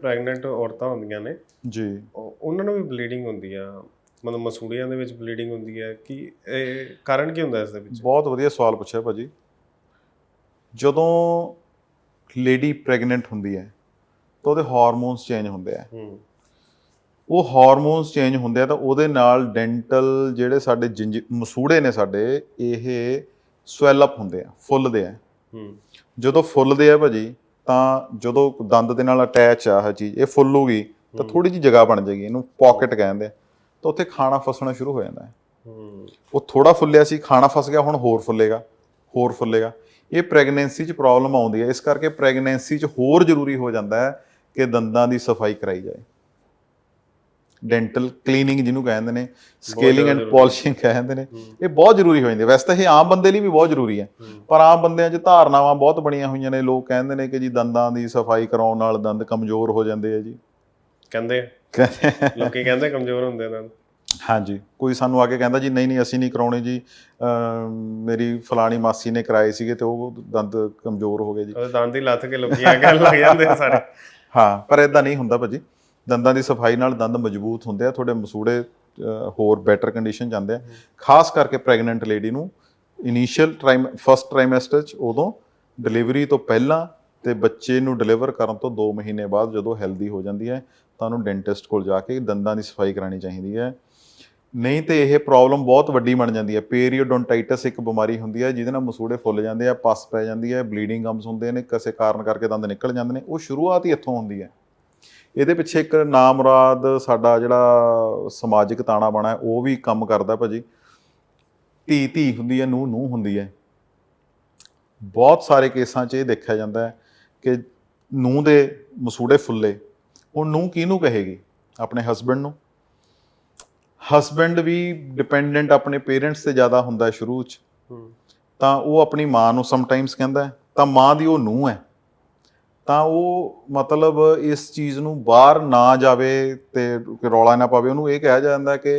Pregnant ਔਰਤਾਂ ਹੁੰਦੀਆਂ ਨੇ ਜੀ। ਉਹ- ਉਹਨਾਂ ਨੂੰ ਵੀ ਬਲੀਡਿੰਗ ਹੁੰਦੀ ਆ ਮਤਲਬ ਮਸੂੜੀਆਂ ਦੇ ਵਿੱਚ ਬਲੀਡਿੰਗ ਹੁੰਦੀ ਹੈ ਕਿ ਇਹ ਕਾਰਨ ਕੀ ਹੁੰਦਾ ਇਸ ਦੇ ਵਿੱਚ? ਬਹੁਤ ਵਧੀਆ ਸਵਾਲ ਪੁੱਛਿਆ ਭਾਜੀ। ਜਦੋਂ ਲੇਡੀ ਪ੍ਰੈਗਨੈਂਟ ਹੁੰਦੀ ਹੈ ਤਾਂ ਉਹਦੇ ਹਾਰਮੋਨਸ ਚੇਂਜ ਹੁੰਦੇ ਆ। ਹੂੰ। ਉਹ ਹਾਰਮੋਨਸ ਚੇਂਜ ਹੁੰਦੇ ਆ ਤਾਂ ਉਹਦੇ ਨਾਲ ਡੈਂਟਲ ਜਿਹੜੇ ਸਾਡੇ ਜਿੰਜ ਮਸੂੜੇ ਨੇ ਸਾਡੇ ਇਹ ਸਵੈਲ ਅਪ ਹੁੰਦੇ ਆ ਫੁੱਲਦੇ ਆ। ਹੂੰ। ਜਦੋਂ ਫੁੱਲਦੇ ਆ ਭਾਜੀ ਤਾਂ ਜਦੋਂ ਦੰਦ ਦੇ ਨਾਲ ਅਟੈਚ ਆ ਇਹ ਚੀਜ਼ ਇਹ ਫੁੱਲੂਗੀ ਤਾਂ ਥੋੜੀ ਜਿਹੀ ਜਗ੍ਹਾ ਬਣ ਜਾਏਗੀ ਇਹਨੂੰ ਪਾਕਟ ਕਹਿੰਦੇ ਆ। ਤਾਂ ਉੱਥੇ ਖਾਣਾ ਫਸਣਾ ਸ਼ੁਰੂ ਹੋ ਜਾਂਦਾ ਹੈ। ਹੂੰ। ਉਹ ਥੋੜਾ ਫੁੱਲਿਆ ਸੀ ਖਾਣਾ ਫਸ ਗਿਆ ਹੁਣ ਹੋਰ ਫੁੱਲੇਗਾ ਹੋਰ ਫੁੱਲੇਗਾ। ਇਹ ਪ੍ਰੈਗਨੈਂਸੀ 'ਚ ਪ੍ਰੋਬਲਮ ਆਉਂਦੀ ਹੈ ਇਸ ਕਰਕੇ ਪ੍ਰੈਗਨੈਂਸੀ 'ਚ ਹੋਰ ਜ਼ਰੂਰੀ ਹੋ ਜਾਂਦਾ ਹੈ ਕਿ ਦੰਦਾਂ ਦੀ ਸਫ਼ਾਈ ਕਰਾਈ ਜਾਏ। ਡੈਂਟਲ ਕਲੀਨਿੰਗ ਜਿਹਨੂੰ ਕਹਿੰਦੇ ਨੇ ਸਕੇਲਿੰਗ ਐਂਡ। ਪਾਲਿਸ਼ਿੰਗ ਕਹਿੰਦੇ ਨੇ। ਇਹ ਬਹੁਤ ਜ਼ਰੂਰੀ ਹੋ ਜਾਂਦੀ ਹੈ। ਵੈਸੇ ਤਾਂ ਇਹ ਆਮ ਬੰਦੇ ਲਈ ਵੀ ਬਹੁਤ ਜ਼ਰੂਰੀ ਹੈ। ਪਰ ਆਮ ਬੰਦਿਆਂ 'ਚ ਧਾਰਨਾਵਾਂ ਬਹੁਤ ਬਣੀਆਂ ਹੋਈਆਂ ਨੇ। ਲੋਕ ਕਹਿੰਦੇ ਨੇ ਕਿ ਜੀ ਦੰਦਾਂ ਦੀ ਸਫ਼ਾਈ ਕਰਾਉਣ ਨਾਲ ਦੰਦ ਕਮਜ਼ੋਰ ਹੋ ਜਾਂਦੇ ਆ ਜੀ। ਕਹਿੰਦੇ ਲੋਕੀ ਕਹਿੰਦੇ ਕਮਜ਼ੋਰ ਹੁੰਦੇ ਨੇ ਹਾਂਜੀ। ਕੋਈ ਸਾਨੂੰ ਆ ਕੇ ਕਹਿੰਦਾ ਜੀ ਨਹੀਂ ਨਹੀਂ ਅਸੀਂ ਨਹੀਂ ਕਰਾਉਣੇ ਜੀ। ਮੇਰੀ ਫਲਾਣੀ ਮਾਸੀ ਨੇ ਕਰਾਏ ਸੀਗੇ ਤੇ ਉਹ ਦੰਦ ਕਮਜ਼ੋਰ ਹੋ ਗਏ ਜੀ। ਦੰਦ ਹੀ ਲੱਥ ਕੇ ਲੋਕੀ ਆ ਕਹਿਣ ਲੱਗ ਜਾਂਦੇ ਸਾਰੇ। ਹਾਂ ਪਰ ਇਦਾਂ ਨਹੀਂ ਹੁੰਦਾ ਭਾਜੀ। ਦੰਦਾਂ ਦੀ ਸਫ਼ਾਈ ਨਾਲ ਦੰਦ ਮਜ਼ਬੂਤ ਹੁੰਦੇ ਆ, ਤੁਹਾਡੇ ਮਸੂੜੇ ਹੋਰ ਬੈਟਰ ਕੰਡੀਸ਼ਨ ਜਾਂਦੇ ਆ। ਖਾਸ ਕਰਕੇ ਪ੍ਰੈਗਨੈਂਟ ਲੇਡੀ ਨੂੰ ਇਨੀਸ਼ੀਅਲ ਟਾਈਮ ਫਸਟ ਟ੍ਰਾਈਮੈਸਟਰ ਚ ਉਦੋਂ ਡਿਲੀਵਰੀ ਤੋਂ ਪਹਿਲਾਂ ਤੇ ਬੱਚੇ ਨੂੰ ਡਿਲੀਵਰ ਕਰਨ ਤੋਂ 2 ਮਹੀਨੇ ਬਾਅਦ ਜਦੋਂ ਹੈਲਦੀ ਹੋ ਜਾਂਦੀ ਹੈ ਤਾਂ ਉਹਨੂੰ ਡੈਂਟਿਸਟ ਕੋਲ ਜਾ ਕੇ ਦੰਦਾਂ ਦੀ ਸਫ਼ਾਈ ਕਰਾਣੀ ਚਾਹੀਦੀ ਹੈ। ਨਹੀਂ ਤੇ ਇਹ ਪ੍ਰੋਬਲਮ ਬਹੁਤ ਵੱਡੀ ਬਣ ਜਾਂਦੀ ਹੈ। ਪੀਰੀਓਡੋਂਟਾਈਟਸ ਇੱਕ ਬਿਮਾਰੀ ਹੁੰਦੀ ਹੈ, ਜਿਹਦੇ ਨਾਲ ਮਸੂੜੇ ਫੁੱਲ ਜਾਂਦੇ ਆ, ਪਸ ਪੈ ਜਾਂਦੀ ਹੈ ਬਲੀਡਿੰਗ ਗਮਸ ਹੁੰਦੇ ਨੇ, ਕਿਸੇ ਕਾਰਨ ਕਰਕੇ ਦੰਦ ਨਿਕਲ ਜਾਂਦੇ ਨੇ, ਉਹ ਸ਼ੁਰੂਆਤ ਹੀ ਇੱਥੋਂ ਹੁੰਦੀ ਹੈ। ਇਹਦੇ ਪਿੱਛੇ ਇੱਕ ਨਾਮਰਾਦ ਸਾਡਾ ਜਿਹੜਾ ਸਮਾਜਿਕ ਤਾਣਾ ਬਾਣਾ ਉਹ ਵੀ ਕੰਮ ਕਰਦਾ ਭਾਜੀ। ਧੀ ਧੀ ਹੁੰਦੀ ਹੈ ਨੂੰ ਨੂੰ ਹੁੰਦੀ ਹੈ। ਬਹੁਤ ਸਾਰੇ ਕੇਸਾਂ 'ਚ ਇਹ ਦੇਖਿਆ ਜਾਂਦਾ ਹੈ ਕਿ ਨੂੰ ਦੇ ਮਸੂੜੇ ਫੁੱਲੇ। ਉਹ ਨੂੰ ਕਿਹਨੂੰ ਕਹੇਗੀ? ਆਪਣੇ ਹਸਬੰਡ ਨੂੰ। ਹਸਬੰਡ ਵੀ ਡਿਪੈਂਡੈਂਟ ਆਪਣੇ ਪੇਰੈਂਟਸ ਤੇ ਜ਼ਿਆਦਾ ਹੁੰਦਾ ਸ਼ੁਰੂ 'ਚ। ਤਾਂ ਉਹ ਆਪਣੀ ਮਾਂ ਨੂੰ ਸਮਟਾਈਮਸ ਕਹਿੰਦਾ ਤਾਂ ਮਾਂ ਦੀ ਉਹ ਨੂੰਹ ਹੈ। ਤਾਂ ਉਹ ਮਤਲਬ ਇਸ ਚੀਜ਼ ਨੂੰ ਬਾਹਰ ਨਾ ਜਾਵੇ ਤੇ ਰੌਲਾ ਨਾ ਪਾਵੇ, ਉਹਨੂੰ ਇਹ ਕਿਹਾ ਜਾਂਦਾ ਕਿ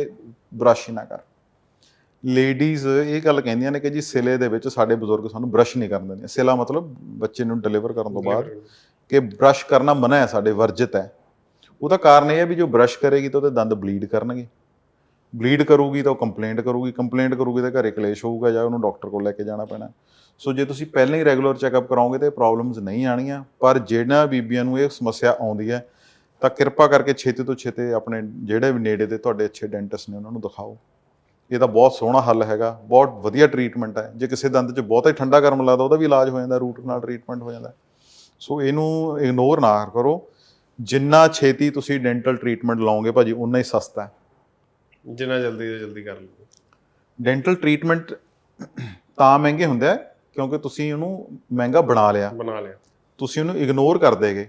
ਬ੍ਰਸ਼ ਹੀ ਨਾ ਕਰ। ਲੇਡੀਜ਼ ਇਹ ਗੱਲ ਕਹਿੰਦੀਆਂ ਨੇ ਕਿ ਜੀ ਸਿਲੇ ਦੇ ਵਿੱਚ ਸਾਡੇ ਬਜ਼ੁਰਗ ਸਾਨੂੰ ਬ੍ਰਸ਼ ਨਹੀਂ ਕਰਨ ਦਿੰਦੇ। ਸਿਲਾ ਮਤਲਬ ਬੱਚੇ ਨੂੰ ਡਿਲੀਵਰ ਕਰਨ ਤੋਂ ਬਾਅਦ ਕਿ ਬ੍ਰਸ਼ ਕਰਨਾ ਮਨਾ ਹੈ, ਸਾਡੇ ਵਰਜਿਤ ਹੈ। ਉਹਦਾ ਕਾਰਨ ਇਹ ਹੈ ਵੀ ਜੋ ਬ੍ਰਸ਼ ਕਰੇਗੀ ਤਾਂ ਉਹਦੇ ਦੰਦ ਬਲੀਡ ਕਰਨਗੇ। ਬਲੀਡ ਕਰੂਗੀ ਤਾਂ ਉਹ ਕੰਪਲੇਂਟ ਕਰੂਗੀ ਕੰਪਲੇਂਟ ਕਰੂਗੀ ਤਾਂ ਘਰੇ ਕਲੇਸ਼ ਹੋਊਗਾ ਜਾਂ ਉਹਨੂੰ ਡਾਕਟਰ ਕੋਲ ਲੈ ਕੇ ਜਾਣਾ ਪੈਣਾ। ਸੋ ਜੇ ਤੁਸੀਂ ਪਹਿਲਾਂ ਹੀ ਰੈਗੂਲਰ ਚੈੱਕਅਪ ਕਰਾਓਗੇ ਤਾਂ ਪ੍ਰੋਬਲਮਸ ਨਹੀਂ ਆਣੀਆਂ ਪਰ ਜਿਹੜਾ ਬੀਬੀਆਂ ਨੂੰ ਇਹ ਸਮੱਸਿਆ ਆਉਂਦੀ ਹੈ, ਤਾਂ ਕਿਰਪਾ ਕਰਕੇ ਛੇਤੀ ਤੋਂ ਛੇਤੀ ਆਪਣੇ ਜਿਹੜੇ ਵੀ ਨੇੜੇ ਦੇ ਤੁਹਾਡੇ ਅੱਛੇ ਡੈਂਟਿਸਟ ਨੇ ਉਹਨਾਂ ਨੂੰ ਦਿਖਾਓ। ਇਹਦਾ ਬਹੁਤ ਸੋਹਣਾ ਹੱਲ ਹੈਗਾ, ਬਹੁਤ ਵਧੀਆ ਟ੍ਰੀਟਮੈਂਟ ਹੈ। ਜੇ ਕਿਸੇ ਦੰਦ 'ਚ ਬਹੁਤਾ ਹੀ ਠੰਡਾ ਗਰਮ ਲੱਗਦਾ, ਉਹਦਾ ਵੀ ਇਲਾਜ ਹੋ ਜਾਂਦਾ ਰੂਟ ਨਾਲ ਟ੍ਰੀਟਮੈਂਟ ਹੋ ਜਾਂਦਾ। ਸੋ ਇਹਨੂੰ ਇਗਨੋਰ ਨਾ ਕਰੋ। ਜਿੰਨਾ ਛੇਤੀ ਤੁਸੀਂ ਡੈਂਟਲ ਟ੍ਰੀਟਮੈਂਟ ਲਾਓਗੇ, ਭਾਜੀ ਉਨਾ ਹੀ ਸਸਤਾ ਹੈ। ਜਿੰਨਾ ਜਲਦੀ ਤੋਂ ਜਲਦੀ ਕਰ ਲਓ ਡੈਂਟਲ ਟ੍ਰੀਟਮੈਂਟ ਤਾਂ ਮਹਿੰਗੇ ਹੁੰਦੇ ਆ ਕਿਉਂਕਿ ਤੁਸੀਂ ਉਹਨੂੰ ਮਹਿੰਗਾ ਬਣਾ ਲਿਆ। ਬਣਾ ਲਿਆ। ਤੁਸੀਂ ਉਹਨੂੰ ਇਗਨੋਰ ਕਰ ਦੇਗੇ।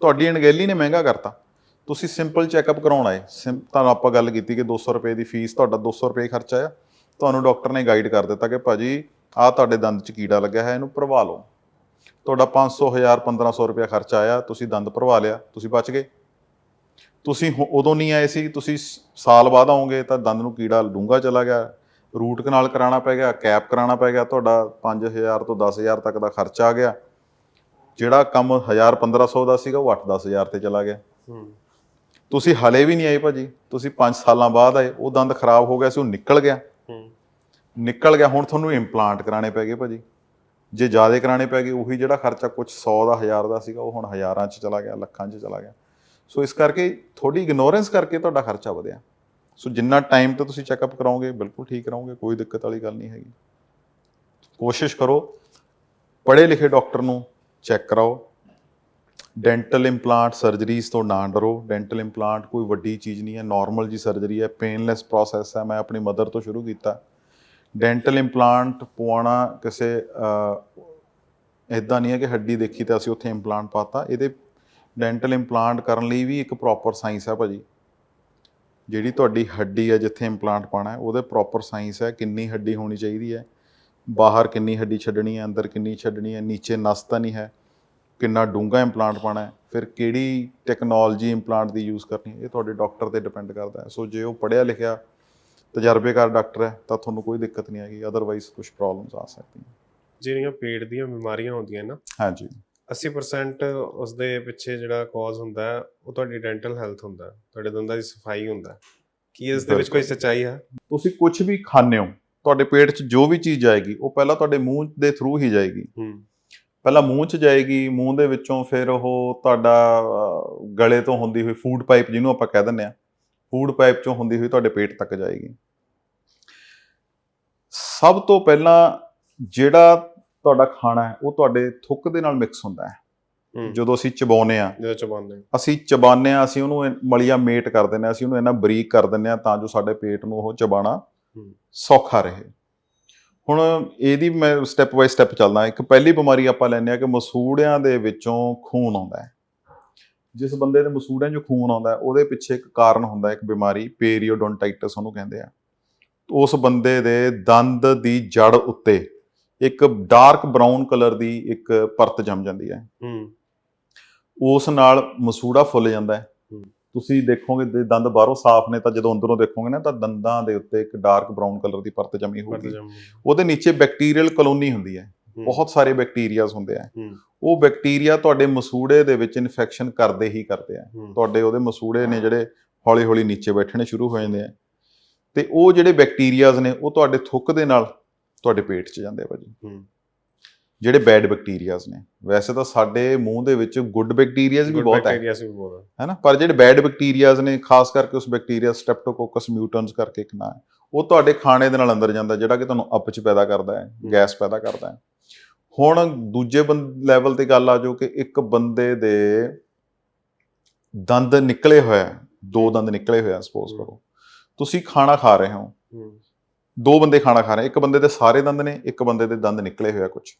ਤੁਹਾਡੀ ਅਣਗਹਿਲੀ ਨੇ ਮਹਿੰਗਾ ਕਰਤਾ। ਤੁਸੀਂ ਸਿੰਪਲ ਚੈੱਕਅਪ ਕਰਾਉਣ ਆਏ। ਤੁਹਾਨੂੰ ਆਪਾਂ ਗੱਲ ਕੀਤੀ ਕਿ 200 ਰੁਪਏ ਦੀ ਫੀਸ ਤੁਹਾਡਾ 200 ਰੁਪਏ ਖਰਚਾ ਆ ਤੁਹਾਨੂੰ ਡਾਕਟਰ ਨੇ ਗਾਈਡ ਕਰ ਦਿੱਤਾ ਕਿ ਭਾਜੀ ਆਹ ਤੁਹਾਡੇ ਦੰਦ 'ਚ ਕੀੜਾ ਲੱਗਿਆ ਹੈ ਇਹਨੂੰ ਭਰਵਾ ਲਓ। ਤੁਹਾਡਾ 500 1000 1500 ਰੁਪਏ ਖਰਚਾ ਆਇਆ ਤੁਸੀਂ ਦੰਦ ਭਰਵਾ ਲਿਆ ਤੁਸੀਂ ਬਚ ਗਏ। ਤੁਸੀਂ ਉਦੋਂ ਨਹੀਂ ਆਏ ਸੀ ਤੁਸੀਂ ਸਾਲ ਬਾਅਦ ਆਓਗੇ ਤਾਂ ਦੰਦ ਨੂੰ ਕੀੜਾ ਡੂੰਘਾ ਚਲਾ ਗਿਆ। ਰੂਟ ਕਨਾਲ ਕਰਾਉਣਾ ਪੈ ਗਿਆ ਕੈਪ ਕਰਾਉਣਾ ਪੈ ਗਿਆ ਤੁਹਾਡਾ 5000 ਤੋਂ 10000 ਤੱਕ ਦਾ ਖਰਚਾ ਆ ਗਿਆ। ਜਿਹੜਾ ਕੰਮ 1000 1500 ਦਾ ਸੀਗਾ ਉਹ 8-10000 ਤੇ ਚਲਾ ਗਿਆ। ਤੁਸੀਂ ਹਲੇ ਵੀ ਨਹੀਂ ਆਏ ਭਾਜੀ। ਤੁਸੀਂ 5 ਸਾਲਾਂ ਬਾਅਦ ਆਏ ਉਹ ਦੰਦ ਖਰਾਬ ਹੋ ਗਿਆ ਸੀ ਉਹ ਨਿਕਲ ਗਿਆ। ਨਿਕਲ ਗਿਆ ਹੁਣ ਤੁਹਾਨੂੰ ਇੰਪਲਾਂਟ ਕਰਾਣੇ ਪੈ ਗਏ ਭਾਜੀ। ਜੇ ਜ਼ਿਆਦਾ ਕਰਾਣੇ ਪੈ ਗਏ ਉਹੀ ਜਿਹੜਾ ਖਰਚਾ ਕੁਝ 100 ਦਾ 1000 ਦਾ ਸੀਗਾ ਉਹ ਹੁਣ ਹਜ਼ਾਰਾਂ 'ਚ ਚਲਾ ਗਿਆ ਲੱਖਾਂ 'ਚ ਚਲਾ ਗਿਆ। ਸੋ ਇਸ ਕਰਕੇ ਥੋੜੀ ਇਗਨੋਰੈਂਸ ਕਰਕੇ ਤੁਹਾਡਾ ਖਰਚਾ ਵਧਿਆ। ਸੋ ਜਿੰਨਾ ਟਾਈਮ ਤੇ ਤੁਸੀਂ ਚੈੱਕਅਪ ਕਰਾਓਗੇ, ਬਿਲਕੁਲ ਠੀਕ ਕਰਾਓਗੇ ਕੋਈ ਦਿੱਕਤ ਵਾਲੀ ਗੱਲ ਨਹੀਂ ਹੈਗੀ। ਕੋਸ਼ਿਸ਼ ਕਰੋ, ਪੜ੍ਹੇ ਲਿਖੇ ਡਾਕਟਰ ਨੂੰ ਚੈੱਕ ਕਰਾਓ। ਡੈਂਟਲ ਇੰਪਲਾਂਟ ਸਰਜਰੀਜ਼ ਤੋਂ ਨਾ ਡਰੋ। ਡੈਂਟਲ ਇੰਪਲਾਂਟ ਕੋਈ ਵੱਡੀ ਚੀਜ਼ ਨਹੀਂ ਹੈ ਨਾਰਮਲ ਜੀ ਸਰਜਰੀ ਹੈ ਪੇਨਲੈਸ ਪ੍ਰੋਸੈਸ ਹੈ, ਮੈਂ ਆਪਣੀ ਮਦਰ ਤੋਂ ਸ਼ੁਰੂ ਕੀਤਾ। ਡੈਂਟਲ ਇੰਪਲਾਂਟ ਪਵਾਉਣਾ ਕਿਸੇ ਇਦਾਂ ਨਹੀਂ ਹੈ ਕਿ ਹੱਡੀ ਦੇਖੀ ਤਾਂ ਅਸੀਂ ਉੱਥੇ ਇੰਪਲਾਂਟ ਪਾਤਾ। ਇਹਦੇ ਡੈਂਟਲ ਇੰਪਲਾਂਟ ਕਰਨ ਲਈ ਵੀ ਇੱਕ ਪ੍ਰੋਪਰ ਸਾਇੰਸ ਹੈ ਭਾਜੀ। ਜਿਹੜੀ ਤੁਹਾਡੀ ਹੱਡੀ ਹੈ ਜਿੱਥੇ ਇੰਪਲਾਂਟ ਪਾਣਾ ਹੈ ਉਹਦੇ ਪ੍ਰੋਪਰ ਸਾਇੰਸ ਹੈ ਕਿੰਨੀ ਹੱਡੀ ਹੋਣੀ ਚਾਹੀਦੀ ਹੈ। ਬਾਹਰ ਕਿੰਨੀ ਹੱਡੀ ਛੱਡਣੀ ਹੈ ਅੰਦਰ ਕਿੰਨੀ ਛੱਡਣੀ ਹੈ ਨੀਚੇ ਨਸ ਤਾਂ ਨਹੀਂ ਹੈ ਕਿੰਨਾ ਡੂੰਘਾ ਇੰਪਲਾਂਟ ਪਾਣਾ ਹੈ ਫਿਰ ਕਿਹੜੀ ਟੈਕਨੋਲੋਜੀ ਇੰਪਲਾਂਟ ਦੀ ਯੂਜ਼ ਕਰਨੀ ਹੈ ਇਹ ਤੁਹਾਡੇ ਡਾਕਟਰ ਤੇ ਡਿਪੈਂਡ ਕਰਦਾ ਹੈ। ਸੋ ਜੇ ਉਹ ਪੜ੍ਹਿਆ ਲਿਖਿਆ ਤਜਰਬੇਕਾਰ ਡਾਕਟਰ ਹੈ ਤਾਂ ਤੁਹਾਨੂੰ ਕੋਈ ਦਿੱਕਤ ਨਹੀਂ ਆਏਗੀ ਅਦਰਵਾਈਜ਼ ਕੁਝ ਪ੍ਰੋਬਲਮਸ ਆ ਸਕਦੀਆਂ। ਜਿਹੜੀਆਂ ਪੇਟ ਦੀਆਂ ਬਿਮਾਰੀਆਂ ਹੁੰਦੀਆਂ ਨਾ ਹਾਂਜੀ। 80% ਉਸ ਦੇ ਪਿੱਛੇ ਜਿਹੜਾ ਕਾਜ਼ ਹੁੰਦਾ ਹੈ ਉਹ ਤੁਹਾਡੀ ਡੈਂਟਲ ਹੈਲਥ ਹੁੰਦਾ ਹੈ, ਤੁਹਾਡੇ ਦੰਦਾਂ ਦੀ ਸਫ਼ਾਈ ਹੁੰਦਾ। ਕੀ ਇਸ ਦੇ ਵਿੱਚ ਕੋਈ ਸੱਚਾਈ ਹੈ? ਤੁਸੀਂ ਕੁਝ ਵੀ ਖਾਂਦੇ ਹੋ ਤੁਹਾਡੇ ਪੇਟ 'ਚ ਜੋ ਵੀ ਚੀਜ਼ ਜਾਏਗੀ ਉਹ ਪਹਿਲਾਂ ਤੁਹਾਡੇ ਮੂੰਹ ਦੇ ਥਰੂ ਹੀ ਜਾਏਗੀ। ਹੂੰ। ਪਹਿਲਾਂ ਮੂੰਹ 'ਚ ਜਾਏਗੀ ਮੂੰਹ ਦੇ ਵਿੱਚੋਂ ਫਿਰ ਉਹ ਤੁਹਾਡਾ ਗਲੇ ਤੋਂ ਹੁੰਦੀ ਹੋਈ ਫੂਡ ਪਾਈਪ ਜਿਹਨੂੰ ਆਪਾਂ ਕਹਿ ਦਿੰਦੇ ਆ ਫੂਡ ਪਾਈਪ 'ਚੋਂ ਹੁੰਦੀ ਹੋਈ ਤੁਹਾਡੇ ਪੇਟ ਤੱਕ ਜਾਏਗੀ। ਸਭ ਤੋਂ ਪਹਿਲਾਂ ਜਿਹੜਾ ਤੁਹਾਡਾ ਖਾਣਾ ਹੈ ਉਹ ਤੁਹਾਡੇ ਥੁੱਕ ਦੇ ਨਾਲ ਮਿਕਸ ਹੁੰਦਾ ਹੈ। ਜਦੋਂ ਅਸੀਂ ਚਬਾਉਂਦੇ ਆ ਜਦੋਂ ਚਬਾਉਂਦੇ ਹਾਂ। ਅਸੀਂ ਚਬਾਉਂਦੇ ਆ ਅਸੀਂ ਉਹਨੂੰ ਮਲੀਆ ਮੇਟ ਕਰ ਦਿੰਦੇ ਆ ਅਸੀਂ ਉਹਨੂੰ ਇੰਨਾ ਬਰੀਕ ਕਰ ਦਿੰਦੇ ਆ ਤਾਂ ਜੋ ਸਾਡੇ ਪੇਟ ਨੂੰ ਉਹ ਚਬਾਣਾ। ਸੌਖਾ ਰਹੇ। ਹੁਣ ਇਹਦੀ ਮੈਂ ਸਟੈਪ ਬਾਈ ਸਟੈਪ ਚੱਲਦਾ ਇੱਕ ਪਹਿਲੀ ਬਿਮਾਰੀ ਆਪਾਂ ਲੈਂਦੇ ਆ ਕਿ ਮਸੂੜਿਆਂ ਦੇ ਵਿੱਚੋਂ ਖੂਨ ਆਉਂਦਾ ਹੈ। ਜਿਸ ਬੰਦੇ ਦੇ ਮਸੂੜਿਆਂ 'ਚੋਂ ਖੂਨ ਆਉਂਦਾ ਉਹਦੇ ਪਿੱਛੇ ਇੱਕ ਕਾਰਨ ਹੁੰਦਾ ਇੱਕ ਬਿਮਾਰੀ ਪੇਰੀਓਡੋਂਟਾਈਟਸ ਉਹਨੂੰ ਕਹਿੰਦੇ ਆ। ਉਸ ਬੰਦੇ ਦੇ ਦੰਦ ਦੀ ਜੜ ਉੱਤੇ ਇੱਕ ਡਾਰਕ ਬਰਾਊਨ ਕਲਰ ਦੀ ਇੱਕ ਪਰਤ ਜੰਮ ਜਾਂਦੀ ਹੈ। ਹੂੰ। ਉਸ ਨਾਲ ਮਸੂੜਾ ਫੁੱਲ ਜਾਂਦਾ ਹੈ। ਤੁਸੀਂ ਦੇਖੋਗੇ ਦੇ ਦੰਦ ਬਾਹਰੋਂ ਸਾਫ਼ ਨੇ ਤਾਂ ਜਦੋਂ ਅੰਦਰੋਂ ਦੇਖੋਗੇ ਨਾ ਤਾਂ ਦੰਦਾਂ ਦੇ ਉੱਤੇ ਇੱਕ ਡਾਰਕ ਬਰਾਊਨ ਕਲਰ ਦੀ ਪਰਤ ਜਮੀ ਹੋਊਗੀ। ਉਹਦੇ ਨੀਚੇ ਬੈਕਟੀਰੀਅਲ ਕਲੋਨੀ ਹੁੰਦੀ ਹੈ। ਬਹੁਤ ਸਾਰੇ ਬੈਕਟੀਰੀਆਜ਼ ਹੁੰਦੇ ਆ। ਹੂੰ। ਉਹ ਬੈਕਟੀਰੀਆ ਤੁਹਾਡੇ ਮਸੂੜੇ ਦੇ ਵਿੱਚ ਇਨਫੈਕਸ਼ਨ ਕਰਦੇ ਹੀ ਕਰਦੇ ਆ। ਤੁਹਾਡੇ ਉਹਦੇ ਮਸੂੜੇ ਨੇ ਜਿਹੜੇ ਹੌਲੀ ਹੌਲੀ ਨੀਚੇ ਬੈਠਣੇ ਸ਼ੁਰੂ ਹੋ ਜਾਂਦੇ ਆ। ਤੇ ਉਹ ਜਿਹੜੇ ਬੈਕਟੀਰੀਆਜ਼ ਨੇ ਉਹ ਤੁਹਾਡੇ ਥੁੱਕ ਦੇ ਨਾਲ ਤੁਹਾਡੇ ਪੇਟ 'ਚ ਜਾਂਦੇ ਆ ਭਾਜੀ। ਹੂੰ। ਜਿਹੜੇ ਬੈਡ ਬੈਕਟੀਰੀਆਜ਼ ਨੇ ਵੈਸੇ ਤਾਂ ਸਾਡੇ ਮੂੰਹ ਦੇ ਵਿੱਚ ਗੁੱਡ ਬੈਕਟੀਰੀਆਜ਼ ਵੀ ਬਹੁਤ ਹੈ ਹੈ ਹੈਨਾ? ਪਰ ਜਿਹੜੇ ਬੈਡ ਬੈਕਟੀਰੀਆਜ਼ ਨੇ ਖਾਸ ਕਰਕੇ ਉਸ ਬੈਕਟੀਰੀਆ ਸਟ੍ਰੈਪਟੋਕੋਕਸ ਮਿਊਟੈਂਟਸ ਕਰਕੇ ਇੱਕ ਨਾਂ ਹੈ ਉਹ ਤੁਹਾਡੇ ਖਾਣੇ ਦੇ ਨਾਲ ਅੰਦਰ ਜਾਂਦਾ ਜਿਹੜਾ ਕਿ ਤੁਹਾਨੂੰ ਅਪਚ ਪੈਦਾ ਕਰਦਾ ਹੈ ਗੈਸ ਪੈਦਾ ਕਰਦਾ ਹੈ। ਹੁਣ ਦੂਜੇ ਲੈਵਲ ਤੇ ਗੱਲ ਆ ਜਾਓ ਕਿ ਇੱਕ ਬੰਦੇ ਦੇ ਦੰਦ ਨਿਕਲੇ ਹੋਇਆ ਦੋ ਦੰਦ ਨਿਕਲੇ ਹੋਇਆ ਸਪੋਜ਼। ਕਰੋ। ਤੁਸੀਂ ਖਾਣਾ ਖਾ ਰਹੇ ਹੂੰ। ਦੋ ਬੰਦੇ ਖਾਣਾ ਖਾ ਰਹੇ ਇੱਕ ਬੰਦੇ ਦੇ ਸਾਰੇ ਦੰਦ ਨੇ ਇੱਕ ਬੰਦੇ ਦੇ ਦੰਦ ਨਿਕਲੇ ਹੋਇਆ ਕੁਝ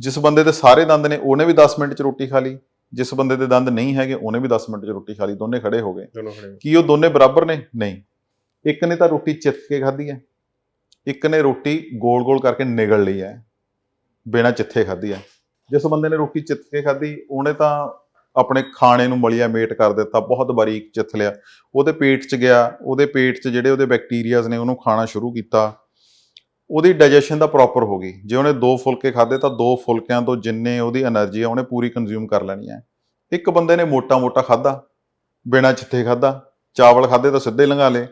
ਜਿਸ ਬੰਦੇ ਦੇ ਸਾਰੇ ਦੰਦ ਨੇ ਉਹਨੇ ਵੀ 10 ਮਿੰਟ 'ਚ ਰੋਟੀ ਖਾ ਲਈ। ਜਿਸ ਬੰਦੇ ਦੇ ਦੰਦ ਨਹੀਂ ਹੈਗੇ ਉਹਨੇ ਵੀ 10 ਮਿੰਟ 'ਚ ਰੋਟੀ ਖਾ ਲਈ ਦੋਨੇ ਖੜੇ ਹੋ ਗਏ। ਕੀ ਉਹ ਦੋਨੇ ਬਰਾਬਰ ਨੇ? ਨਹੀਂ। ਇੱਕ ਨੇ ਤਾਂ ਰੋਟੀ ਚਿੱਤ ਕੇ ਖਾਧੀ ਹੈ। ਇੱਕ ਨੇ ਰੋਟੀ ਗੋਲ-ਗੋਲ ਕਰਕੇ ਨਿਗਲ ਲਈ ਹੈ। ਬਿਨਾਂ ਚਿੱਥੇ ਖਾਧੀ ਹੈ। ਜਿਸ ਬੰਦੇ ਨੇ ਰੋਟੀ ਚਿੱਤ ਕੇ ਖਾਧੀ ਉਹਨੇ ਤਾਂ ਆਪਣੇ ਖਾਣੇ ਨੂੰ ਮਲੀਆ ਮੇਟ ਕਰ ਦਿੱਤਾ, ਬਹੁਤ ਬਾਰੀਕ ਚਿੱਥ ਲਿਆ। ਉਹਦੇ ਪੇਟ 'ਚ ਗਿਆ, ਉਹਦੇ ਪੇਟ 'ਚ ਜਿਹੜੇ ਉਹਦੇ ਬੈਕਟੀਰੀਆਜ਼ ਨੇ, ਉਹਨੂੰ ਖਾਣਾ ਸ਼ੁਰੂ ਕੀਤਾ। ਉਹਦੀ ਡਾਈਜੈਸ਼ਨ ਦਾ ਪ੍ਰੋਪਰ ਹੋ ਗਈ। ਜੇ ਉਹਨੇ ਦੋ ਫੁਲਕੇ ਖਾਦੇ ਤਾਂ ਦੋ ਫੁਲਕਿਆਂ ਤੋਂ ਜਿੰਨੇ ਉਹਦੀ એનર્ਜੀ ਆ, ਉਹਨੇ ਪੂਰੀ ਕੰਜ਼ਿਊਮ ਕਰ ਲੈਣੀ ਹੈ। ਇੱਕ ਬੰਦੇ ਨੇ ਮੋਟਾ-ਮੋਟਾ ਖਾਦਾ ਬਿਨਾਂ ਚਿੱਥੇ ਖਾਦਾ ਚਾਵਲ ਖਾਦੇ ਤਾਂ ਸਿੱਧੇ ਲੰਘਾ ਲੇ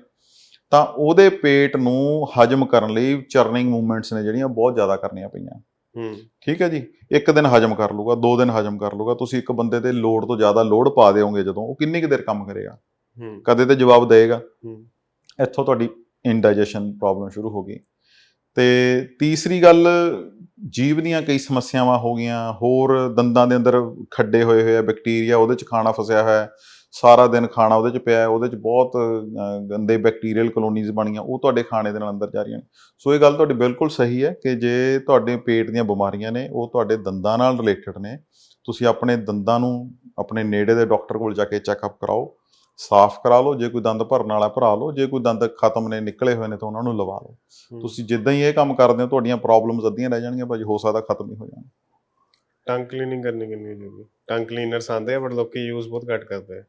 ਤਾਂ ਉਹਦੇ ਪੇਟ ਨੂੰ ਹਜਮ ਕਰਨ ਲਈ ਚਰਨਿੰਗ ਮੂਵਮੈਂਟਸ ਨੇ ਜਿਹੜੀਆਂ ਬਹੁਤ ਜ਼ਿਆਦਾ ਕਰਨੀਆਂ ਪਈਆਂ। ਠੀਕ ਹੈ ਜੀ? ਇੱਕ ਦਿਨ ਹਜਮ ਕਰ ਲੂਗਾ ਦੋ ਦਿਨ ਹਜਮ ਕਰ ਲੂਗਾ ਤੁਸੀਂ ਇੱਕ ਬੰਦੇ ਤੇ ਲੋਡ ਤੋਂ ਜ਼ਿਆਦਾ ਲੋਡ ਪਾ ਦਿਓਗੇ ਜਦੋਂ ਉਹ ਕਿੰਨੀ ਕੁ ਦੇਰ ਕੰਮ ਕਰੇਗਾ? ਹੂੰ। ਕਦੇ ਤੇ ਜਵਾਬ ਦੇਗਾ ਹੂੰ। ਇੱਥੋਂ ਤੁਹਾਡੀ ਇਨਡਾਈਜੈਸ਼ਨ ਪ੍ਰੋਬਲਮ ਸ਼ੁਰੂ ਹੋ ਗਈ। ਤੇ ਤੀਸਰੀ ਗੱਲ ਜੀਵ ਦੀਆਂ ਕਈ ਸਮੱਸਿਆਵਾਂ ਹੋ ਗਈਆਂ, ਹੋਰ ਦੰਦਾਂ ਦੇ ਅੰਦਰ ਖੱਡੇ ਹੋਏ ਹੋਏ ਆ, ਬੈਕਟੀਰੀਆ ਉਹਦੇ ਚ ਖਾਣਾ ਫਸਿਆ ਹੋਇਆ ਹੈ, ਸਾਰਾ ਦਿਨ ਖਾਣਾ ਉਹਦੇ ਚ ਪਿਆ ਹੈ, ਉਹਦੇ ਚ ਬਹੁਤ ਗੰਦੇ ਬੈਕਟੀਰੀਅਲ ਕਲੋਨੀਜ਼ ਬਣੀਆਂ, ਉਹ ਤੁਹਾਡੇ ਖਾਣੇ ਦੇ ਨਾਲ ਅੰਦਰ ਜਾ ਰਹੀਆਂ ਨੇ। ਸੋ ਇਹ ਗੱਲ ਤੁਹਾਡੀ ਬਿਲਕੁਲ ਸਹੀ ਹੈ ਕਿ ਜੇ ਤੁਹਾਡੇ ਪੇਟ ਦੀਆਂ ਬਿਮਾਰੀਆਂ ਨੇ, ਉਹ ਤੁਹਾਡੇ ਦੰਦਾਂ ਨਾਲ ਰਿਲੇਟਡ ਨੇ, ਤੁਸੀਂ ਆਪਣੇ ਦੰਦਾਂ ਨੂੰ ਆਪਣੇ ਨੇੜੇ ਦੇ ਡਾਕਟਰ ਕੋਲ ਜਾ ਕੇ ਚੈੱਕਅਪ ਕਰਾਓ ਸਾਫ਼ ਕਰਾ ਲਓ ਜੇ ਕੋਈ ਦੰਦ ਭਰਨ ਵਾਲਾ ਭਰਾ ਲਓ ਜੇ ਕੋਈ ਦੰਦ ਖਤਮ ਨੇ ਨਿਕਲੇ ਹੋਏ ਨੇ ਤਾਂ ਉਹਨਾਂ ਨੂੰ ਲਵਾ ਲਓ। ਤੁਸੀਂ ਜਿੱਦਾਂ ਹੀ ਇਹ ਕੰਮ ਕਰਦੇ ਹੋ ਤੁਹਾਡੀਆਂ ਪ੍ਰੋਬਲਮਸ ਅੱਧੀਆਂ ਰਹਿ ਜਾਣਗੀਆਂ ਭਾਜੀ ਹੋ ਸਕਦਾ ਖਤਮ ਹੀ ਹੋ ਜਾਣ। ਟੰਗ ਕਲੀਨਿੰਗ ਕਰਨੀ ਕਿੰਨੀ ਜ਼ਰੂਰੀ ਟੰਗ ਕਲੀਨਰਸ ਆਉਂਦੇ ਆ ਬਟ ਲੋਕੀ ਯੂਜ਼ ਬਹੁਤ ਘੱਟ ਕਰਦੇ ਆ।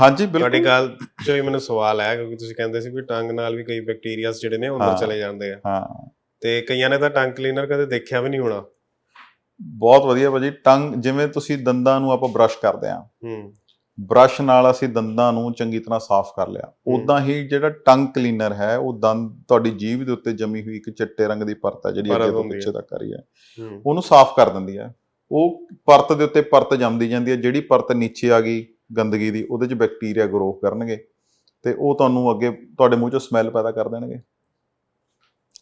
ਹਾਂਜੀ ਤੁਹਾਡੀ ਬਿਲਕੁਲ ਗੱਲ ਚੋਂ ਹੀ ਮੈਨੂੰ ਸਵਾਲ ਹੈ ਕਿਉਂਕਿ ਤੁਸੀਂ ਕਹਿੰਦੇ ਸੀ ਵੀ ਟੰਗ ਨਾਲ ਵੀ ਕਈ ਬੈਕਟੀਰੀਆਸ ਜਿਹੜੇ ਨੇ ਅੰਦਰ। ਚਲੇ ਜਾਂਦੇ ਆ। ਹਾਂ। ਤੇ ਕਈਆਂ ਨੇ ਤਾਂ ਟੰਗ ਕਲੀਨਰ ਕਦੇ ਦੇਖਿਆ ਵੀ ਨਹੀਂ ਹੋਣਾ। ਬਹੁਤ ਵਧੀਆ ਭਾਜੀ। ਟੰਗ ਜਿਵੇਂ ਤੁਸੀਂ ਦੰਦਾਂ ਨੂੰ ਆਪਾਂ ਬ੍ਰਸ਼ ਕਰਦੇ ਹਾਂ ਹੂੰ। ਬ੍ਰਸ਼ ਨਾਲ ਅਸੀਂ ਦੰਦਾਂ ਨੂੰ ਚੰਗੀ ਤਰ੍ਹਾਂ ਸਾਫ਼ ਕਰ ਲਿਆ। ਉਦਾਂ ਹੀ ਜਿਹੜਾ ਟੰਗ ਕਲੀਨਰ ਹੈ ਉਹ ਦੰਦ ਤੁਹਾਡੀ ਜੀਭ ਦੇ ਉੱਤੇ ਜਮੀ ਹੋਈ ਇੱਕ ਚਿੱਟੇ ਰੰਗ ਦੀ ਪਰਤ ਹੈ ਜਿਹੜੀ ਅੱਗੇ ਤੋਂ ਪਿੱਛੇ। ਤੱਕ ਆ ਰਹੀ ਹੈ। ਉਹਨੂੰ ਸਾਫ਼ ਕਰ ਦਿੰਦੀ ਹੈ। ਉਹ ਪਰਤ ਦੇ ਉੱਤੇ ਪਰਤ ਜੰਮਦੀ ਜਾਂਦੀ ਹੈ ਜਿਹੜੀ ਪਰਤ ਨੀਚੇ ਆ ਗਈ ਗੰਦਗੀ ਦੀ ਉਹਦੇ 'ਚ ਬੈਕਟੀਰੀਆ ਗਰੋ ਕਰਨਗੇ ਤੇ ਉਹ ਤੁਹਾਨੂੰ ਅੱਗੇ ਤੁਹਾਡੇ ਮੂੰਹ 'ਚੋਂ ਸਮੈਲ ਪੈਦਾ ਕਰ ਦੇਣਗੇ।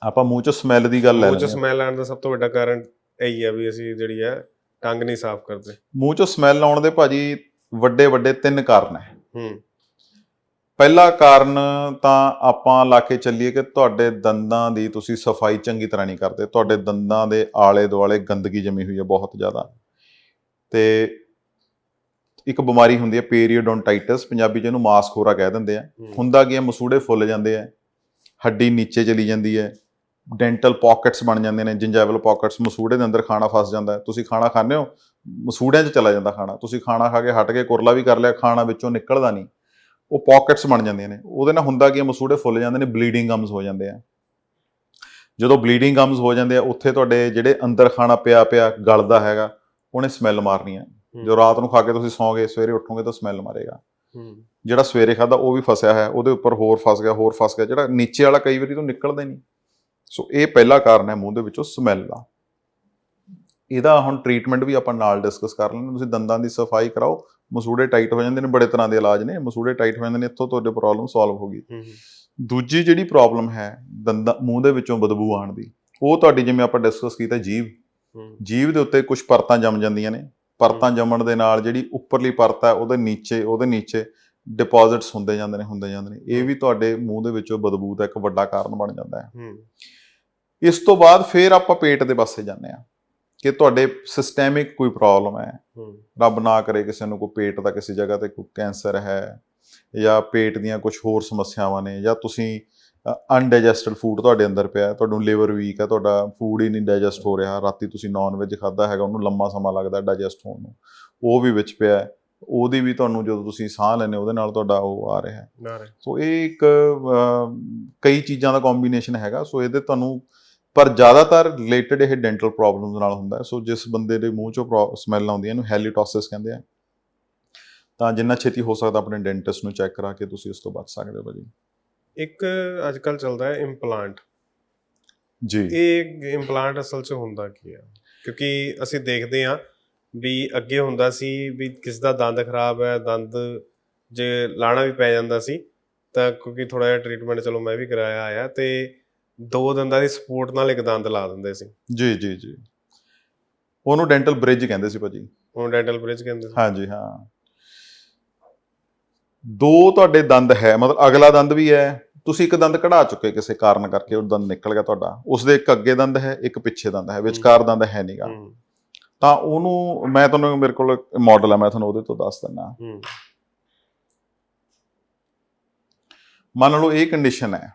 ਆਪਾਂ ਮੂੰਹ 'ਚੋਂ ਸਮੈਲ ਦੀ ਗੱਲ ਲੈ ਮੂੰਹ ਚ ਸਮੈਲ ਆਉਣ ਦਾ ਸਭ ਤੋਂ ਵੱਡਾ ਕਾਰਨ ਇਹੀ ਹੈ ਵੀ ਅਸੀਂ ਜਿਹੜੀ ਹੈ ਟੰਗ ਨਹੀਂ ਸਾਫ਼ ਕਰਦੇ। ਮੂੰਹ 'ਚੋਂ ਸਮੈਲ ਆਉਣ ਦੇ ਭਾਜੀ ਵੱਡੇ ਵੱਡੇ ਤਿੰਨ ਕਾਰਨ ਹੈ। ਹੂੰ। ਪਹਿਲਾ ਕਾਰਨ ਤਾਂ ਆਪਾਂ ਲਾ ਕੇ ਚੱਲੀਏ ਕਿ ਤੁਹਾਡੇ ਦੰਦਾਂ ਦੀ ਤੁਸੀਂ ਸਫ਼ਾਈ ਚੰਗੀ ਤਰ੍ਹਾਂ ਨਹੀਂ ਕਰਦੇ। ਤੁਹਾਡੇ ਦੰਦਾਂ ਦੇ ਆਲੇ ਦੁਆਲੇ ਗੰਦਗੀ ਜਮੀ ਹੋਈ ਹੈ ਬਹੁਤ ਜ਼ਿਆਦਾ। ਤੇ ਇੱਕ ਬਿਮਾਰੀ ਹੁੰਦੀ ਹੈ ਪੀਰੀਓਡੋਂਟਾਈਟਸ ਪੰਜਾਬੀ 'ਚ ਇਹਨੂੰ ਮਾਸਖੋਰਾ ਕਹਿ ਦਿੰਦੇ ਆ। ਹੁੰਦਾ ਕੀ ਹੈ ਮਸੂੜੇ ਫੁੱਲ ਜਾਂਦੇ ਆ ਹੱਡੀ ਨੀਚੇ ਚਲੀ ਜਾਂਦੀ ਹੈ ਡੈਂਟਲ ਪਾਕਟਸ ਬਣ ਜਾਂਦੇ ਨੇ ਜਿੰਜਾਈਵਲ ਪਾਕਟਸ ਮਸੂੜੇ ਦੇ ਅੰਦਰ ਖਾਣਾ ਫਸ ਜਾਂਦਾ ਤੁਸੀਂ ਖਾਣਾ ਖਾਂਦੇ ਹੋ ਮਸੂੜਿਆਂ 'ਚ ਚਲਾ ਜਾਂਦਾ ਖਾਣਾ। ਤੁਸੀਂ ਖਾਣਾ ਖਾ ਕੇ ਹਟ ਕੇ ਕੁਰਲਾ ਵੀ ਕਰ ਲਿਆ ਖਾਣਾ ਵਿੱਚੋਂ ਨਿਕਲਦਾ ਨਹੀਂ। ਉਹ ਪਾਕਟਸ ਬਣ ਜਾਂਦੀਆਂ ਨੇ। ਉਹਦੇ ਨਾਲ ਹੁੰਦਾ ਕੀ ਮਸੂੜੇ ਫੁੱਲ ਜਾਂਦੇ ਨੇ ਬਲੀਡਿੰਗ ਗਮਸ ਹੋ ਜਾਂਦੇ ਆ। ਜਦੋਂ ਬਲੀਡਿੰਗ ਗਮਸ ਹੋ ਜਾਂਦੇ ਆ ਉੱਥੇ ਤੁਹਾਡੇ ਜਿਹੜੇ ਅੰਦਰ ਖਾਣਾ ਪਿਆ ਪਿਆ ਗਲਦਾ ਹੈਗਾ ਉਹਨੇ ਸਮੈਲ ਮਾਰਨੀ ਹੂੰ, ਜੋ ਰਾਤ ਨੂੰ ਖਾ ਕੇ ਤੁਸੀਂ ਸੌਂਗੇ ਸਵੇਰੇ ਉੱਠੋਗੇ ਤਾਂ ਸਮੈਲ ਮਾਰੇਗਾ। ਜਿਹੜਾ ਸਵੇਰੇ ਖਾਦਾ ਉਹ ਵੀ ਫਸਿਆ ਹੈ ਉਹਦੇ ਉੱਪਰ ਹੋਰ ਫਸ ਗਿਆ ਹੋਰ ਫਸ ਗਿਆ। ਜਿਹੜਾ ਨੀਚੇ ਵਾਲਾ ਕਈ ਵਾਰੀ ਤੋਂ ਨਿਕਲਦਾ ਹੀ ਨਹੀਂ। ਸੋ ਇਹ ਪਹਿਲਾ ਕਾਰਨ ਹੈ ਮੂੰਹ ਦੇ ਵਿੱਚੋਂ ਸਮੈਲ ਦਾ। ਇਹਦਾ ਹੁਣ ਟ੍ਰੀਟਮੈਂਟ ਵੀ ਆਪਾਂ ਨਾਲ ਡਿਸਕਸ ਕਰ ਲੈਂਦੇ ਤੁਸੀਂ ਦੰਦਾਂ ਦੀ ਸਫ਼ਾਈ ਕਰਾਓ ਮਸੂੜੇ ਟਾਈਟ ਹੋ ਜਾਂਦੇ ਨੇ ਬੜੇ ਤਰ੍ਹਾਂ ਦੇ ਇਲਾਜ ਨੇ। ਮਸੂੜੇ ਟਾਈਟ ਹੋ ਜਾਂਦੇ ਨੇ ਇੱਥੋਂ ਤੁਹਾਡੇ ਪ੍ਰੋਬਲਮ ਸੋਲਵ ਹੋ ਗਈ। ਦੂਜੀ ਜਿਹੜੀ ਪ੍ਰੋਬਲਮ ਹੈ ਦੰਦਾਂ ਮੂੰਹ ਦੇ ਵਿੱਚੋਂ ਬਦਬੂ ਆਉਣ ਦੀ ਉਹ ਤੁਹਾਡੀ ਜਿਵੇਂ ਆਪਾਂ ਡਿਸਕਸ ਕੀਤਾ ਜੀਭ। ਹੂੰ। ਜੀਭ ਦੇ ਉੱਤੇ ਕੁਝ ਪਰਤਾਂ ਜੰਮ ਜਾਂਦੀਆਂ ਨੇ। ਪਰਤਾਂ ਜੰਮਣ ਦੇ ਨਾਲ ਜਿਹੜੀ ਉੱਪਰਲੀ ਪਰਤ ਹੈ ਉਹਦੇ ਨੀਚੇ ਉਹਦੇ ਨੀਚੇ ਡਿਪੋਜ਼ਿਟਸ ਹੁੰਦੇ ਜਾਂਦੇ ਨੇ ਹੁੰਦੇ ਜਾਂਦੇ ਨੇ। ਇਹ ਵੀ ਤੁਹਾਡੇ ਮੂੰਹ ਦੇ ਵਿੱਚੋਂ ਬਦਬੂ ਦਾ ਇੱਕ ਵੱਡਾ ਕਾਰਨ ਬਣ ਜਾਂਦਾ ਹੈ। ਹੂੰ। ਇਸ ਤੋਂ ਬਾਅਦ ਫਿਰ ਆਪਾਂ ਪੇਟ ਦੇ ਪਾਸੇ ਜਾਂਦੇ ਆ ਕਿ ਤੁਹਾਡੇ ਸਿਸਟੈਮਿਕ ਕੋਈ ਪ੍ਰੋਬਲਮ ਹੈ। ਰੱਬ ਨਾ ਕਰੇ ਕਿਸੇ ਨੂੰ ਕੋਈ ਪੇਟ ਦਾ ਕਿਸੇ ਜਗ੍ਹਾ ਤੇ ਕੋਈ ਕੈਂਸਰ ਹੈ ਜਾਂ ਪੇਟ ਦੀਆਂ ਕੁਝ ਹੋਰ ਸਮੱਸਿਆਵਾਂ ਨੇ ਜਾਂ ਤੁਸੀਂ ਅਨਡਾਈਜੈਸਟਡ ਫੂਡ ਤੁਹਾਡੇ ਅੰਦਰ ਪਿਆ ਤੁਹਾਨੂੰ ਲਿਵਰ ਵੀਕ ਹੈ ਤੁਹਾਡਾ ਫੂਡ ਹੀ ਨਹੀਂ ਡਾਈਜੈਸਟ ਹੋ ਰਿਹਾ ਰਾਤੀ ਤੁਸੀਂ ਨਾਨ ਵੈਜ ਖਾਦਾ ਹੈਗਾ ਉਹਨੂੰ ਲੰਮਾ ਸਮਾਂ ਲੱਗਦਾ ਡਾਈਜੈਸਟ ਹੋਣ ਨੂੰ। ਉਹ ਵੀ ਵਿੱਚ ਪਿਆ। ਉਹਦੀ ਵੀ ਤੁਹਾਨੂੰ ਜਦੋਂ ਤੁਸੀਂ ਸਾਹ ਲੈਂਦੇ ਹੋ, ਉਹਦੇ ਨਾਲ ਤੁਹਾਡਾ ਉਹ ਆ ਰਿਹਾ ਹੈ। ਸੋ ਇਹ ਇੱਕ ਕਈ ਚੀਜ਼ਾਂ ਦਾ ਕੰਬੀਨੇਸ਼ਨ ਹੈਗਾ ਸੋ ਇਹਦੇ ਤੁਹਾਨੂੰ ਪਰ ਜ਼ਿਆਦਾਤਰ ਰਿਲੇਟਡ ਇਹ ਡੈਂਟਲ ਪ੍ਰੋਬਲਮਸ ਨਾਲ ਹੁੰਦਾ ਸੋ ਜਿਸ ਬੰਦੇ ਦੇ ਮੂੰਹ ਚੋਂ ਸਮੈਲ ਆਉਂਦੀ ਹੈ ਇਹਨੂੰ ਹੈਲੀਟੋਸਿਸ ਕਹਿੰਦੇ ਆ। ਤਾਂ ਜਿੰਨਾ ਛੇਤੀ ਹੋ ਸਕਦਾ ਆਪਣੇ ਡੈਂਟਿਸਟ ਨੂੰ ਚੈੱਕ ਕਰਾ ਕੇ ਤੁਸੀਂ ਇਸ ਤੋਂ ਬਚ ਸਕਦੇ ਹੋ ਭਾਜੀ। ਇੱਕ ਅੱਜ ਕੱਲ ਚੱਲਦਾ ਹੈ ਇੰਪਲਾਂਟ ਜੀ। ਇਹ ਇੰਪਲਾਂਟ ਅਸਲ 'ਚ ਹੁੰਦਾ ਕੀ ਆ? ਕਿਉਂਕਿ ਅਸੀਂ ਦੇਖਦੇ ਹਾਂ ਵੀ ਅੱਗੇ ਹੁੰਦਾ ਸੀ ਵੀ ਕਿਸ ਦਾ ਦੰਦ ਖਰਾਬ ਹੈ ਦੰਦ ਜੇ ਲਾਣਾ ਵੀ ਪੈ ਜਾਂਦਾ ਸੀ ਤਾਂ ਕਿਉਂਕਿ ਥੋੜਾ ਜਿਹਾ ਟ੍ਰੀਟਮੈਂਟ ਚਲੋ ਮੈਂ ਵੀ ਕਰਾਇਆ ਆਇਆ ਤੇ ਦੋ ਦੰਦਾਂ ਦੀ ਸਪੋਰਟ ਨਾਲ ਇੱਕ ਦੰਦ ਲਾ ਦਿੰਦੇ ਸੀ। ਜੀ ਜੀ ਜੀ। ਉਹਨੂੰ ਡੈਂਟਲ ਬ੍ਰਿਜ ਕਹਿੰਦੇ ਸੀ ਭਾਜੀ। ਹੁਣ ਡੈਂਟਲ ਬ੍ਰਿਜ ਕਹਿੰਦੇ ਸੀ। ਹਾਂਜੀ ਹਾਂ। ਦੋ ਤੁਹਾਡੇ ਦੰਦ ਹੈ ਮਤਲਬ ਅਗਲਾ ਦੰਦ ਵੀ ਹੈ। ਤੁਸੀਂ ਇੱਕ ਦੰਦ ਕਢਾ ਚੁੱਕੇ ਕਿਸੇ ਕਾਰਨ ਕਰਕੇ ਉਹ ਦੰਦ ਨਿਕਲ ਗਿਆ ਤੁਹਾਡਾ। ਉਸ ਦੇ ਇੱਕ ਅੱਗੇ ਦੰਦ ਹੈ ਇੱਕ ਪਿੱਛੇ ਦੰਦ ਹੈ ਵਿਚਕਾਰ ਦੰਦ ਹੈ ਨਹੀਂਗਾ ਤਾਂ ਉਹਨੂੰ ਮੈਂ ਤੁਹਾਨੂੰ ਮੇਰੇ ਕੋਲ ਮਾਡਲ ਹੈ ਮੈਂ ਤੁਹਾਨੂੰ ਉਹਦੇ ਤੋਂ ਦੱਸ ਦਿੰਦਾ। ਮੰਨ ਲਓ ਇਹ ਕੰਡੀਸ਼ਨ ਹੈ।